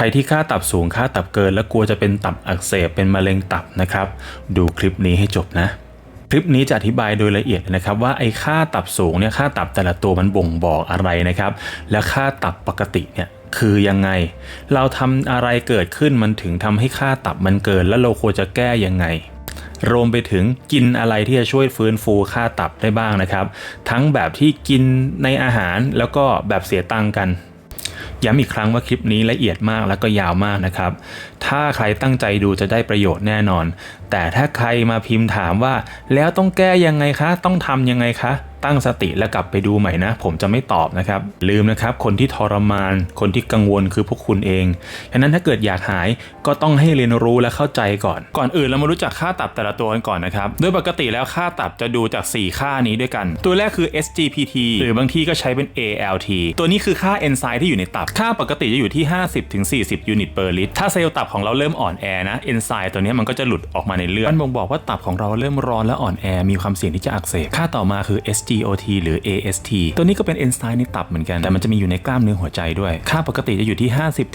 ใครที่ค่าตับสูงค่าตับเกิน และกลัวจะเป็นตับอักเสบเป็นมะเร็งตับนะครับ ดูคลิปนี้ให้จบนะ คลิปนี้จะอธิบายโดยละเอียดนะครับ ว่าไอ้ค่าตับสูงเนี่ยค่าตับแต่ละตัวมันบ่งบอกอะไรนะครับ และค่าตับปกติเนี่ยคือยังไง เราทำอะไรเกิดขึ้นมันถึงทำให้ค่าตับมันเกิน แล้วเราควรจะแก้ยังไงรวมไปถึงกินอะไรที่จะช่วยฟื้นฟูค่าตับได้บ้างนะครับ ทั้งแบบที่กินในอาหารแล้วก็แบบเสียตังกัน ย้ำอีกครั้งว่าคลิปนี้ละเอียดมากและก็ยาวมากนะครับ ถ้าใครตั้งใจดูจะได้ประโยชน์แน่นอน แต่ถ้าใครมาพิมพ์ถามว่า แล้วต้องแก้ยังไงคะ ต้องทำยังไงคะตั้งสติแล้วกลับไปดูใหม่นะ ผมจะไม่ตอบนะครับ ลืมนะครับ คนที่ทรมาน คนที่กังวลคือพวกคุณเองฉะนั้นถ้าเกิดอยากหายก็ต้องให้เรียนรู้และเข้าใจก่อน ก่อนอื่นเรามารู้จักค่าตับแต่ละตัวกันก่อนนะครับ โดยปกติแล้วค่าตับจะดูจาก 4 ค่านี้ด้วยกัน ตัวแรกคือ SGPT หรือบางที่ก็ใช้เป็น ALT ตัวนี้คือค่าเอนไซม์ที่อยู่ในตับ ค่าปกติจะอยู่ที่ 50-40 ยูนิต per ลิตร ถ้าเซลล์ตับของเราเริ่มอ่อนแอนะ เอนไซม์ตัวนี้มันก็จะหลุดออกมาในเลือด มันบ่งบอกว่าตับของเราเริ่มร้อนและอ่อนแอ มีความเสี่ยงที่จะอักเสบ ค่าต่อมาคือ SGOT หรือ AST ตัวนี้ก็เป็นเอนไซม์ในตับเหมือนกัน แต่มันจะมีอยู่ในกล้ามเนื้อหัวใจด้วย ค่าปกติจะอยู่ที่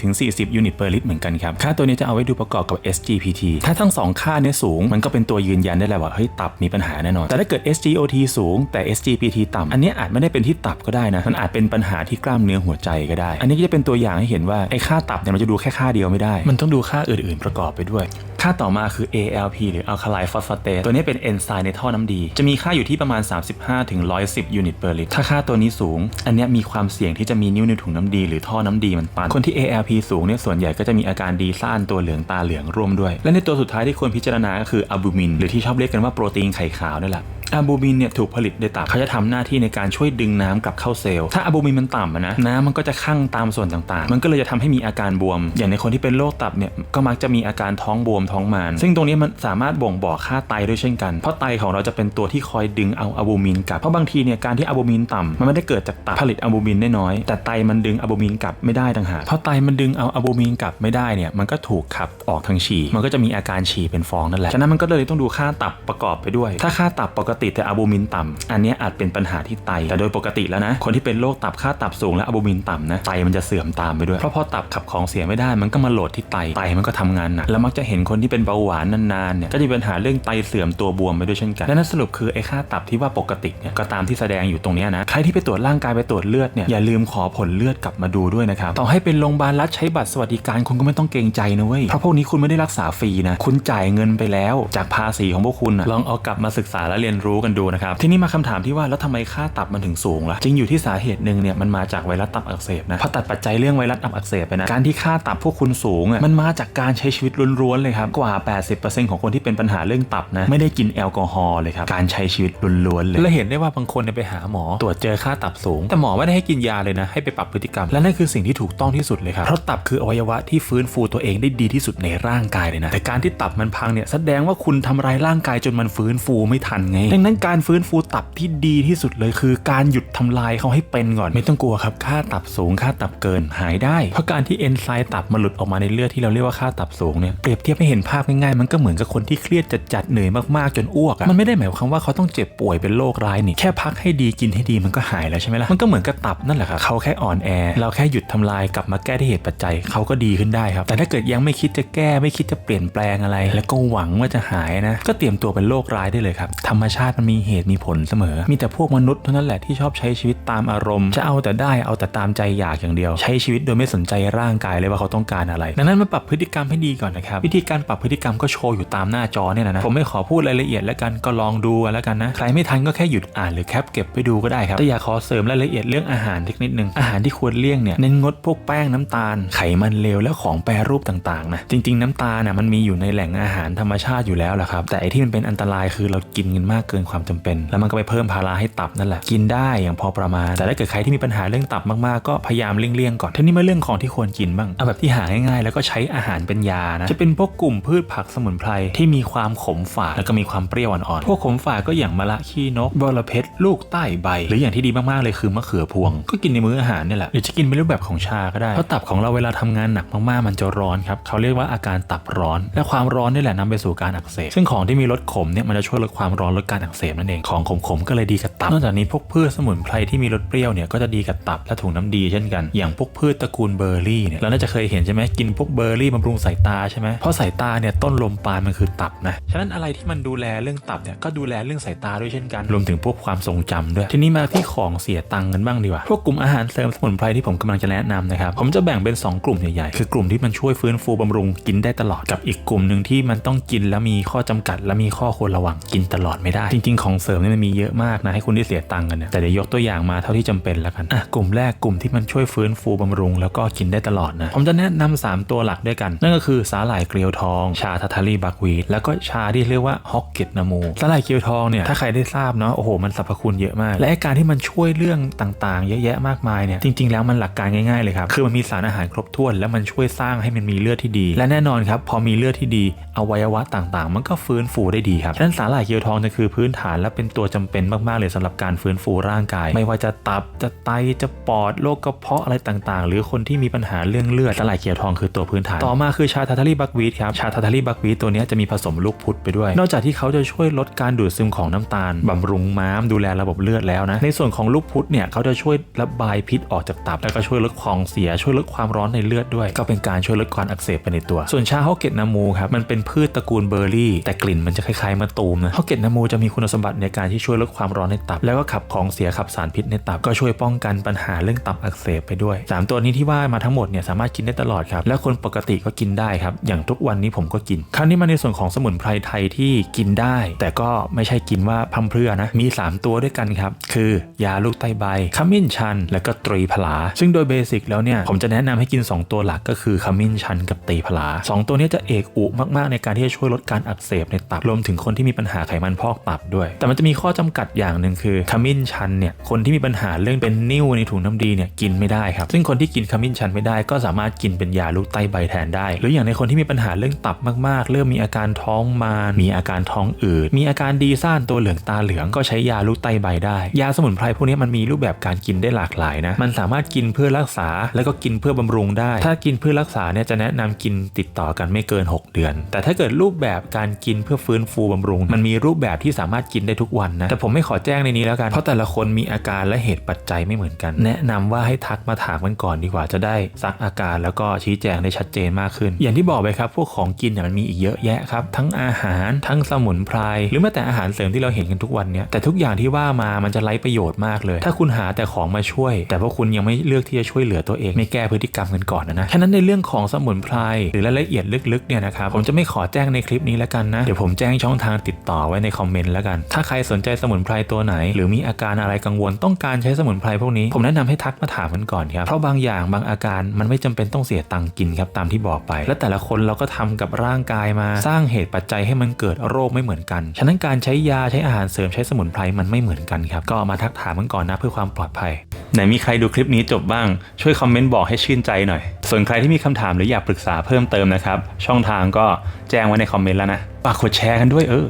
50-40 ยูนิต per ลิตรเหมือนกันครับ ค่าตัวนี้จะเอาไว้ดูประกอบกับ SGPT ถ้าทั้งสองค่าเนี้สูง มันก็เป็นตัวยืนยันได้แล้วว่าเฮ้ยตับมีปัญหาแน่นอน แต่ถ้าเกิด SGOT สูงแต่ SGPT ต่ำอันนี้อาจไม่ได้เป็นที่ตับก็ได้นะ มันอาจเป็นปัญหาที่กล้ามเนื้อหัวใจก็ได้ อันนี้ก็จะเป็นตัวอย่างให้เห็นว่าไอ้ค่าตับเนี่ยมันจะดูแค่ค่าเดียวไม่ได้ มันต้องดูค่าอื่น ๆประกอบไปด้วย ค่าต่อมาคือ ALP หรือ Alkaline Phosphatase ตัวนี้เป็นเอนไซม์ในท่อน้ำดี จะมีค่าอยู่ที่ประมาณ 35ถึง110ยูนิตเปอร์ลิตรถ้าค่าตัวนี้สูง อันนี้มีความเสี่ยงที่จะมีนิ้วในถุงน้ำดีหรือท่อน้ำดีมันตันคนที่ ALP สูงเนี่ยส่วนใหญ่ก็จะมีอาการดีซ่านตัวเหลืองตาเหลืองร่วมด้วย และในตัวสุดท้ายที่ควรพิจารณาก็คืออะบูมิน หรือที่ชอบเรียกกันว่าโปรตีนไข่ขาวนี่แหละ อะบูมินเนี่ยถูกผลิตโดยตับเขาจะทำหน้าที่ในการช่วยดึงน้ำกลับเข้าเซลล์ถ้าอะบูมินมันต่ำนะน้ำมันก็จะคั่งตามส่วนต่างๆ มันก็เลยจะทำให้มีอาการบวม อย่างในคนที่เป็นโรคตับเนี่ยก็มักจะมีอาการท้องบวมท้องมาน ซึ่งตรงนี้มันสามารถบ่งบอกค่าไตด้วยเช่นกัน เพราะไตของเราจะเป็นตัวที่คอยดึงเอาอะบูมินกลับ เพราะบางทีเนี่ยการที่อะบูมินต่ำมันไม่ได้เกิดจากตับผลิตอะบูมินได้น้อย แต่ไตมันดึงอะบูมินกลับไม่ได้ต่างหากเพราะไตมันดึงเอาอะบูมินกลับไม่ได้เนี่ยมันก็ถูกขับออกทางฉี่มันก็จะมีอาการฉี่เป็นฟองนั่นแหละฉะนั้นมันก็เลยต้องดูค่าตับประกอบไปด้วย ถ้าค่าตับปกติแต่อะบูมินต่ำอันนี้อาจเป็นปัญหาที่ไต แต่โดยปกติแล้วนะ คนที่เป็นโรคตับค่าตับสูงและอะบูมินต่ำนะไตมันจะเสื่อมตามไปด้วย เพราะพอตับขับของเสียไม่ได้มันก็มาโหลดที่ไตไตมันก็ทำงานหนักแล้วมักจะเห็นคนที่เป็นเบาหวานนานๆเนี่ยก็จะมีปัญหาเรื่องไตเสื่อมตัวบวมไปด้วยเช่นกันและนั่นสรุปคือไอ้ค่าตับที่ว่าปกติเนี่ยก็ตามที่แสดงอยู่ตรงนี้นะใครที่ไปตรวจร่างกายไปตรวจเลือดเนี่ยอย่าลืมขอผลเลือดกลับมาดูด้วยนะครับต่อให้เป็นโรงพยาบาลรัฐใช้บัตรสวัสดิการคุณก็ไม่ต้องเกรงใจนะเว้ยเพราะพวกนี้คุณไม่ได้รักษาฟรีนะคุณจ่ายเงินไปแล้ว จากภาษีของพวกคุณอะลองเอากลับมาศึกษาและเรียนรูกันดูนะครับ ทีนี้มาคำถามที่ว่าแล้วทำไมค่าตับมันถึงสูงล่ะจริงอยู่ที่สาเหตุหนึ่งเนี่ยมันมาจากไวรัสตับอักเสบนะพอตัดปัจจัยเรื่องไวรัสตับอักเสบไปนะการที่ค่าตับพวกคุณสูงอะมันมาจากการใช้ชีวิตล้วนๆเลยครับกว่า 80%ของคนที่เป็นปัญหาเรื่องตับนะไม่ได้กินแอลกอฮอล์เลยครับการใช้ชีวิตล้วนๆเลยและเห็นได้ว่าบางคนเนี่ยไปหาหมอตรวจเจอค่าตับสูง แต่หมอไม่ได้ให้กินยาเลยนะให้ไปปรับพฤติกรรม และนั่นคือสิ่งที่ถูกต้องที่สุดเลยครับเพราะตับคืออวัยวะที่ฟื้นฟูตัวเองได้ดีที่สุดในร่างกายเลยนะแต่การที่ตับมันพังเนี่ยแสดงว่าคุณทำร้ายร่างกายจนมันฟื้นฟูไม่ทันไงดังนั้นการฟื้นฟูตับที่ดีที่สุดเลยคือ การหยุดทำลายเขาให้เป็นก่อนไม่ต้องกลัวครับค่าตับสูงค่าตับเกินหายได้ เพราะการที่เอนไซม์ตับมันหลุดออกมาในเลือดที่เราเรียกว่าค่าตับสูงเนี่ยเปรียบเทียบให้เห็นภาพง่ายๆมันก็เหมือนกับคนที่เครียดจัดๆเหนื่อยมากๆจนอ้วกอะมันไม่ได้หมายความว่าเขาต้องเจ็บป่วยเป็นโรคร้ายนี่แค่พักให้ดีกินให้ดีมันก็หายแล้วใช่ไหมล่ะมันก็เหมือนกับตับนั่นแหละครับเขาแค่อ่อนแอเราแค่หยุดทำลายกลับมาแก้ที่เหตุปัจจัยเขาก็ดีขึ้นได้ครับ แต่ถ้าเกิดยังไม่คิดจะแก้ไม่คิดจะเปลี่ยนแปลงอะไร แล้วก็หวังว่าจะหายนะ ก็เตรียมตัวเป็นโรคร้ายได้เลยครับธรรมชาติมันมีเหตุมีผลเสมอ มีแต่พวกมนุษย์เท่านั้นแหละที่ชอบใช้ชีวิตตามอารมณ์ จะเอาแต่ได้เอาแต่ตามใจอยากอย่างเดียว ใช้ชีวิตโดยไม่สนใจร่างกายเลยว่าเขาต้องการอะไร ดังนั้นมาปรับพฤติกรรมให้ดีก่อนนะครับ วิธีการปรับพฤติกรรมก็โชว์อยู่ตามหน้าจอเนี่ยนะ ผมไม่ขอพูดรายละเอียดแล้วกันก็ลองดูแล้วกันนะ ใครไม่ทันก็แค่หยุดอ่านหรือแคปเก็บไปดูก็ได้ครับ แต่อยากขอเสริมรายละเอียดเรื่องอาหารเทคนิดนึง อาหารที่ควรเลี่ยงเนี่ยเน้นงดพวกแป้งน้ำตาล ไขมันเลวและของแปรรูปต่างๆนะ จริง ๆ น้ำตาลน่ะมันมีอยู่ในแหล่งอาหารธรรมชาติอยู่แล้วแหละครับ แต่ไอที่มันเป็นอันตรายคือเรากินกันมากเกินความจำเป็น แล้วมันก็ไปเพิ่มภาระให้ตับนั่นแหละกินได้อย่างพอประมาณ แต่ถ้าเกิดใครที่มีปัญหาเรื่องตับมากๆก็พยายามเลี่ยงๆก่อนทีนี้มาเรื่องของที่ควรกินบ้างเอาแบบที่หาง่ายๆแล้วก็ใช้อาหารเป็นยานะจะเป็นพวกกลุ่มพืชผักสมุนไพรที่มีความขมฝาดแล้วก็มีความเปรี้ยวอ่อนๆพวกขมฝาดก็อย่างมะละขี้นกบอระเพ็ดลูกใต้ใบ หรืออย่างที่ดีมากๆเลยคือมะเขือพวง ก็กินในมื้ออาหารนี่แหละหรือจะกินเป็นรูปแบบของชาก็ได้เพราะตับของเราเวลาทำงานหนักมากๆมันจะร้อนครับเขาเรียกว่าอาการตับร้อน และความร้อนนี่แหละนำไปสู่การอักเสบซึ่งของที่มีรสขมเนี่ยมันจะช่วยลดความร้อนลดการอักเสบนั่นเองของขมๆก็เลยดีกับตับนอกจากนี้พวกพืชสมุนไพรที่มีรสเปรี้ยวเนี่ยก็จะดีกับตับและถุงน้ำดีเช่นกัน อย่างพวกพืชตระกูลเบอร์รี่เนี่ยเราน่าจะเคยเห็นใช่ไหมกินพวกเบอร์รี่บำรุงสายตาใช่ไหมเพราะสายตาเนี่ยต้นลมปราณมันคือตับนะฉะนั้นอะไรที่มันดูแลเรื่องตับเนี่ยก็ดูแลเรื่องสายตาด้วยเช่นกัน รวมถึงพวกความทรงจำด้วยทีนี้มาที่ของเสียตังค์กันบ้างดีกว่าพวกกลุ่มอาหารเสริมสมุนไพรที่ผมกำลังจะแนะนำนะครับผมจะแบ่งเป็น 2 กลุ่มใหญ่ๆคือกลุ่มที่มันช่วยฟื้นฟูบำรุงกินได้ตลอดกับอีกกลุ่มหนึ่งที่มันต้องกินแล้วมีข้อจำกัด และมีข้อควรระวังกินตลอดไม่ได้จริง ๆ ของเสริมเนี่ยมันมีเยอะมากนะให้คุณได้เสียตังค์กันเนี่ยแต่เดี๋ยวยกตัวอย่างมาเท่าที่จำเป็นแล้วกันอะกลุ่มแรกกลุ่มที่มันช่วยฟื้นฟูบำรุง แล้วก็กินได้ตลอดนะผมจะแนะนำสามตัวหลักด้วยกัน นั่นก็คือสาหร่ายเกลียวทอง ชาทัทารีบักวีดแล้วก็ชาที่เรียกว่าฮอกเก็ตนามูสาหร่ายเกลียวทองเนี่ยถ้าใครได้ทราบเนาะโอ้โหมันสรรพคุณเยอะมาก และอ้การที่มันช่วยเรื่องต่างๆ เยอะแยะมากมายเนี่ยจริง ๆ แล้วมันหลักการง่ายๆเลยครับคือมันมีสารอาหารครบถ้วน แล้วมันช่วยสร้างให้มันมีเลือดที่ดี และแน่นอนครับพอมีเลือดที่ดีอวัยวะต่างๆ มันก็ฟื้นฟูได้ดีครับฉะนั้นสาหร่ายเกลียวทองจะคือพืื้นฐานและเป็นตัวจำเป็นมากๆเลยสำหรับการฟื้นฟูร่างกาย ไม่ว่าจะตับจะไตจะปอดโรคกระเพาะอะไรต่างๆ หรือคนที่มีปัญหาเรื่องเลือดสาหร่ายเกลียวทองคือตัวพื้นฐาน ต่อมาคือชาทาทารีบักวีดครับชาทาทารีบักวีดตัวนี้จะมีผสมลูกพุดไปด้วย นอกจากที่เขาจะช่วยลดการดูดซึมของน้ำตาลบำรุงม้ามดูแลระบบเลือดแล้วนะในส่วนของลูกพุดเนี่ยเขาจะช่วยระบายพิษออกจากตับ แล้วก็ช่วยลดของเสียช่วยลดความร้อนในเลือดด้วย ก็เป็นการช่วยลดการอักเสบไปในตัว ส่วนชาฮอกเก็ตนามูครับมันเป็นพืชตระกูลเบอร์รี่ แต่กลิ่นมันจะคล้ายๆมะตูมนะฮอกเก็ตนามูจะมีคุณสมบัติในการที่ช่วยลดความร้อนในตับ แล้วก็ขับของเสียขับสารพิษในตับก็ช่วยป้องกันปัญหาเรื่องตับอักเสบไปด้วยสามตัวนี้ที่ว่ามาทั้งหมดเนี่ยสามารถกินได้ตลอดครับและคนปกติก็กินได้ครับอย่างทุกวันนี้ผมก็กิน คราวนี้มาในส่วนของสมุนไพรไทยที่กินได้ แต่ก็ไม่ใช่กินว่าพร่ำเพรื่อนะมี 3 ตัวด้วยกันครับคือยาลูกไตใบขมิ้นชัน และก็ตรีผลา ซึ่งโดยเบสิกแล้วเนี่ยผมจะแนะนำให้กิน 2 ตัวหลักก็คือขมิ้นชันกับตรีผลาสองตัวนี้จะเอกอุมากๆ ในการที่จะช่วยลดการอักเสบในตับรวมถึงคนที่มีปัญหาไขมันพอกตับด้วย แต่มันจะมีข้อจำกัดอย่างหนึ่งคือขมิ้นชันเนี่ยคนที่มีปัญหาเรื่องเป็นนิ่วในถุงน้ำดีเนี่ยกินไม่ได้ครับซึ่งคนที่กินขมิ้นชันไม่ได้ก็สามารถกินเป็นยาลูกไตใบแทนได้ หรืออย่างในคนที่มีปัญหาเรื่องตับมากๆ เริ่มมีอาการท้องมารมีอาการท้องอืดมีอาการดีซ่านตัวเหลืองตาเหลืองก็ใช้ยาลูกไตใบได้ ยาสมุนไพรพวกนี้มันมีรูปแบบการกินได้หลากหลายนะมันสามารถกินเพื่อรักษาแล้วก็กินเพื่อบำรุงได้ ถ้ากินเพื่อรักษาเนี่ยจะแนะนำกินติดต่อกันไม่เกิน 6 เดือน แต่ถ้าเกิดรูปแบบการกินเพื่อฟื้นฟูบำรุง มันมีรูปแบบที่สามารถกินได้ทุกวันนะแต่ผมไม่ขอแจ้งในนี้แล้วกันเพราะแต่ละคนมีอาการและเหตุปัจจัยไม่เหมือนกัน แนะนำว่าให้ทักมาถามกันก่อนดีกว่าจะได้ซักอาการแล้วก็ชี้แจงได้ชัดเจนมากขึ้น อย่างที่บอกไปครับ พวกของกินเนี่ยมันมีอีกเยอะแยะครับทั้งอาหารทั้งสมุนไพรหรือแม้แต่อาหารเสริมที่เราเห็นกันทุกวันเนี้ยแต่ทุกอย่างที่ว่ามามันจะไร้ประโยชน์มากเลย ถ้าคุณหาแต่ของมาช่วย แต่ว่าคุณยังไม่เลือกที่จะช่วยเหลือตัวเอง ไม่แก้พฤติกรรมกันก่อนนะนะฉะนั้นในเรื่องของสมุนไพรหรือรายละเอียดลึกๆเนี่ยนะครับผมจะไม่ขอแจ้งในคลิปนี้แล้วกันนะเดี๋ยวผมแจ้งช่องทางติดต่อไว้ในคอมเมนต์แล้วกัน ถ้าใครสนใจสมุนไพรตัวไหน หรือมีอาการอะไรกังวลต้องการใช้สมุนไพรพวกนี้ ผมแนะนำให้ทักมาถามกันก่อนครับเพราะบางอย่างบางอาการมันไม่จำเป็นต้องเสียตังค์กินครับตามที่บอกไป และแต่ละคนเราก็ทำกับร่างกายมาสร้างเหตุปัจจัยให้มันเกิดโรคไม่เหมือนกัน ฉะนั้นการใช้ยาใช้อาหารเสริมใช้สมุนไพรมันไม่เหมือนกันครับก็มาทักถามกันก่อนนะเพื่อความปลอดภัยไหนมีใครดูคลิปนี้จบบ้างช่วยคอมเมนต์บอกให้ชื่นใจหน่อย ส่วนใครที่มีคำถามหรืออยากปรึกษาเพิ่มเติมนะครับ ช่องทางก็แจ้งไว้ในคอมเมนต์แล้วนะฝากกดแชร์กันด้วยเออ